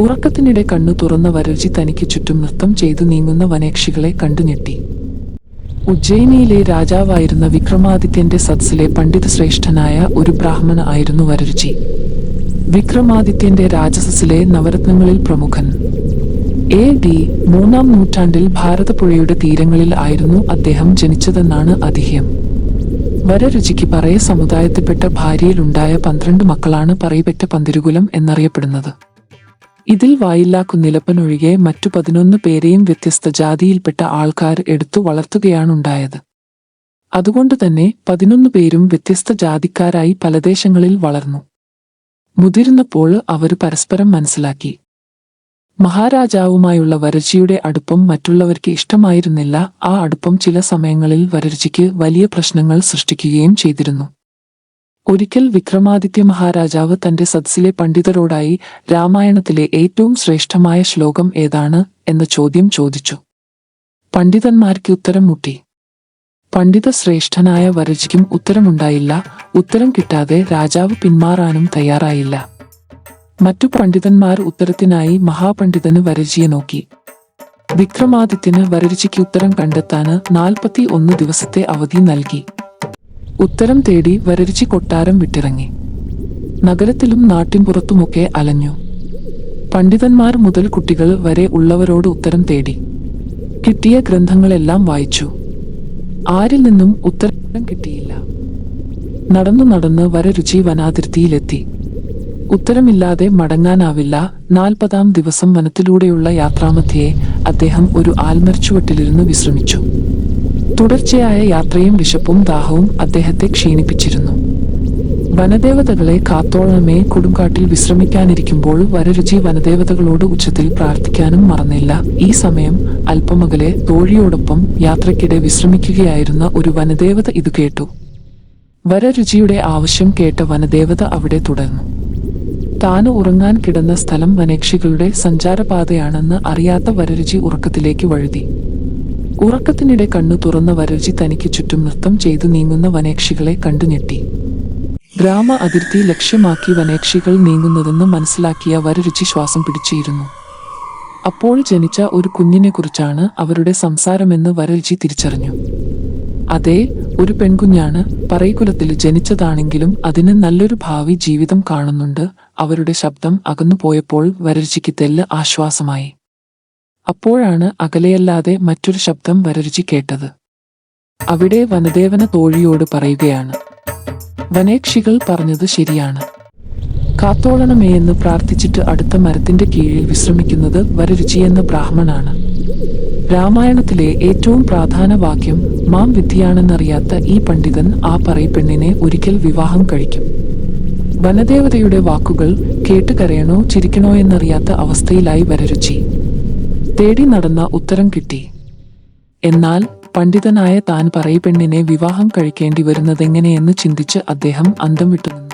ഉറക്കത്തിനിടെ കണ്ണു തുറന്ന വരർജി തനിക്ക് ചുറ്റും നൃത്തം ചെയ്തു നീങ്ങുന്ന വനേക്ഷികളെ കണ്ടുഞെട്ടി ഉജ്ജയിനിയിലെ രാജാവായിരുന്ന വിക്രമാദിത്യന്റെ സത്സിലെ പണ്ഡിത ശ്രേഷ്ഠനായ ഒരു ബ്രാഹ്മണ ആയിരുന്നു വരരുചി വിക്രമാദിത്യന്റെ രാജസസിലെ നവരത്നങ്ങളിൽ പ്രമുഖൻ. എ. ഡി. മൂന്നാം നൂറ്റാണ്ടിൽ ഭാരതപ്പുഴയുടെ തീരങ്ങളിൽ ആയിരുന്നു അദ്ദേഹം ജനിച്ചതെന്നാണ് അതിഹ്യം. വരരുചിക്ക് പറയ സമുദായത്തിൽപ്പെട്ട ഭാര്യയിലുണ്ടായ പന്ത്രണ്ട് മക്കളാണ് പറയപ്പെട്ട പന്തിരുകുലം എന്നറിയപ്പെടുന്നത്. ഇതിൽ വായില്ലാക്കുന്നിലപ്പനൊഴികെ മറ്റു പതിനൊന്ന് പേരെയും വ്യത്യസ്ത ജാതിയിൽപ്പെട്ട ആൾക്കാർ എടുത്തു വളർത്തുകയാണുണ്ടായത്. അതുകൊണ്ട് തന്നെ പതിനൊന്ന് പേരും വ്യത്യസ്ത ജാതിക്കാരായി പലദേശങ്ങളിൽ വളർന്നു. മുതിർന്നപ്പോൾ അവർ പരസ്പരം മനസ്സിലാക്കി. മഹാരാജാവുമായുള്ള വരർജിയുടെ അടുപ്പം മറ്റുള്ളവർക്ക് ഇഷ്ടമായിരുന്നില്ല. ആ അടുപ്പം ചില സമയങ്ങളിൽ വരർജിക്ക് വലിയ പ്രശ്നങ്ങൾ സൃഷ്ടിക്കുകയും ചെയ്തിരുന്നു. ഒരിക്കൽ വിക്രമാദിത്യ മഹാരാജാവ് തന്റെ സദസ്സിലെ പണ്ഡിതരോടായി രാമായണത്തിലെ ഏറ്റവും ശ്രേഷ്ഠമായ ശ്ലോകം ഏതാണ് എന്ന ചോദ്യം ചോദിച്ചു. പണ്ഡിതന്മാർക്ക് ഉത്തരം മുട്ടി. പണ്ഡിത ശ്രേഷ്ഠനായ വരജിക്കും ഉത്തരമുണ്ടായില്ല ഉത്തരം കിട്ടാതെ രാജാവ് പിന്മാറാനും തയ്യാറായില്ല. മറ്റു പണ്ഡിതന്മാർ ഉത്തരത്തിനായി മഹാപണ്ഡിതന് വരജിയെ നോക്കി. വിക്രമാദിത്യന് വരരുചിക്ക് ഉത്തരം കണ്ടെത്താന് നാൽപ്പത്തി ഒന്ന് ദിവസത്തെ അവധി നൽകി. ഉത്തരം തേടി വരരുചി കൊട്ടാരം വിട്ടിറങ്ങി. നഗരത്തിലും നാട്ടിൻപുറത്തുമൊക്കെ അലഞ്ഞു. പണ്ഡിതന്മാർ മുതൽ കുട്ടികൾ വരെ ഉള്ളവരോട് ഉത്തരം തേടി. കിട്ടിയ ഗ്രന്ഥങ്ങളെല്ലാം വായിച്ചു. ആരിൽ നിന്നും ഉത്തരം കിട്ടിയില്ല. നടന്നു നടന്ന് വരരുചി വനാതിർത്തിയിലെത്തി. ഉത്തരമില്ലാതെ മടങ്ങാനാവില്ല നാൽപ്പതാം ദിവസം വനത്തിലൂടെയുള്ള യാത്രാമധ്യയെ അദ്ദേഹം ഒരു ആൽമരച്ചുവട്ടിലിരുന്ന് വിശ്രമിച്ചു. തുടർച്ചയായ യാത്രയും വിശപ്പും ദാഹവും അദ്ദേഹത്തെ ക്ഷീണിപ്പിച്ചിരുന്നു. വനദേവതകളെ കാത്തോളമേ കൊടുങ്കാട്ടിൽ വിശ്രമിക്കാനിരിക്കുമ്പോൾ വരരുചി വനദേവതകളോട് ഉച്ചത്തിൽ പ്രാർത്ഥിക്കാനും മറന്നില്ല. ഈ സമയം അല്പമകലെ തോഴിയോടൊപ്പം യാത്രക്കിടെ വിശ്രമിക്കുകയായിരുന്ന ഒരു വനദേവത ഇത് കേട്ടു. വരരുചിയുടെ ആവശ്യം കേട്ട വനദേവത അവിടെ തുടർന്നു. താൻ ഉറങ്ങാൻ കിടന്ന സ്ഥലം വനേക്ഷികളുടെ സഞ്ചാരപാതയാണെന്ന് അറിയാത്ത വരരുചി ഉറക്കത്തിലേക്ക് വഴുതി. ഉറക്കത്തിനിടെ കണ്ണു തുറന്ന വരരുചി തനിക്ക് ചുറ്റും നൃത്തം ചെയ്തു നീങ്ങുന്ന വനേക്ഷികളെ കണ്ടു ഞെട്ടി. ഗ്രാമ അതിർത്തി ലക്ഷ്യമാക്കി വനേക്ഷികൾ നീങ്ങുന്നതെന്ന് മനസ്സിലാക്കിയ വരരുചി ശ്വാസം പിടിച്ചിരുന്നു. അപ്പോൾ ജനിച്ച ഒരു കുഞ്ഞിനെക്കുറിച്ചാണ് അവരുടെ സംസാരമെന്ന് വരരുചി തിരിച്ചറിഞ്ഞു. അതെ ഒരു പെൺകുഞ്ഞാണ് പറയിക്കുലത്തിൽ ജനിച്ചതാണെങ്കിലും അതിന് നല്ലൊരു ഭാവി ജീവിതം കാണുന്നുണ്ട്. അവരുടെ ശബ്ദം അകന്നു പോയപ്പോൾ വരരുചിക്ക് തെല്ല് ആശ്വാസമായി. അപ്പോഴാണ് അകലെയല്ലാതെ മറ്റൊരു ശബ്ദം വരരുചി കേട്ടത്. അവിടെ വനദേവന തോഴിയോട് പറയുകയാണ് വനേക്ഷികൾ പറഞ്ഞത് ശരിയാണ്. കാത്തോളണമേ എന്ന് പ്രാർത്ഥിച്ചിട്ട് അടുത്ത മരത്തിന്റെ കീഴിൽ വിശ്രമിക്കുന്നത് വരരുചി എന്ന ബ്രാഹ്മണാണ്. രാമായണത്തിലെ ഏറ്റവും പ്രാധാന വാക്യം മാം വിദ്യയാണെന്നറിയാത്ത ഈ പണ്ഡിതൻ ആ പറയപ്പെണ്ണിനെ ഒരിക്കൽ വിവാഹം കഴിക്കും. വനദേവതയുടെ വാക്കുകൾ കേട്ട് കരയണോ ചിരിക്കണോ എന്നറിയാത്ത അവസ്ഥയിലായി വരരുചി. തേടി നടന്ന ഉത്തരം കിട്ടി. എന്നാൽ പണ്ഡിതനായ താൻ പറയപ്പെണ്ണിനെ വിവാഹം കഴിക്കേണ്ടി വരുന്നതെങ്ങനെയെന്ന് ചിന്തിച്ച് അദ്ദേഹം അന്തം വിട്ടുനിന്നു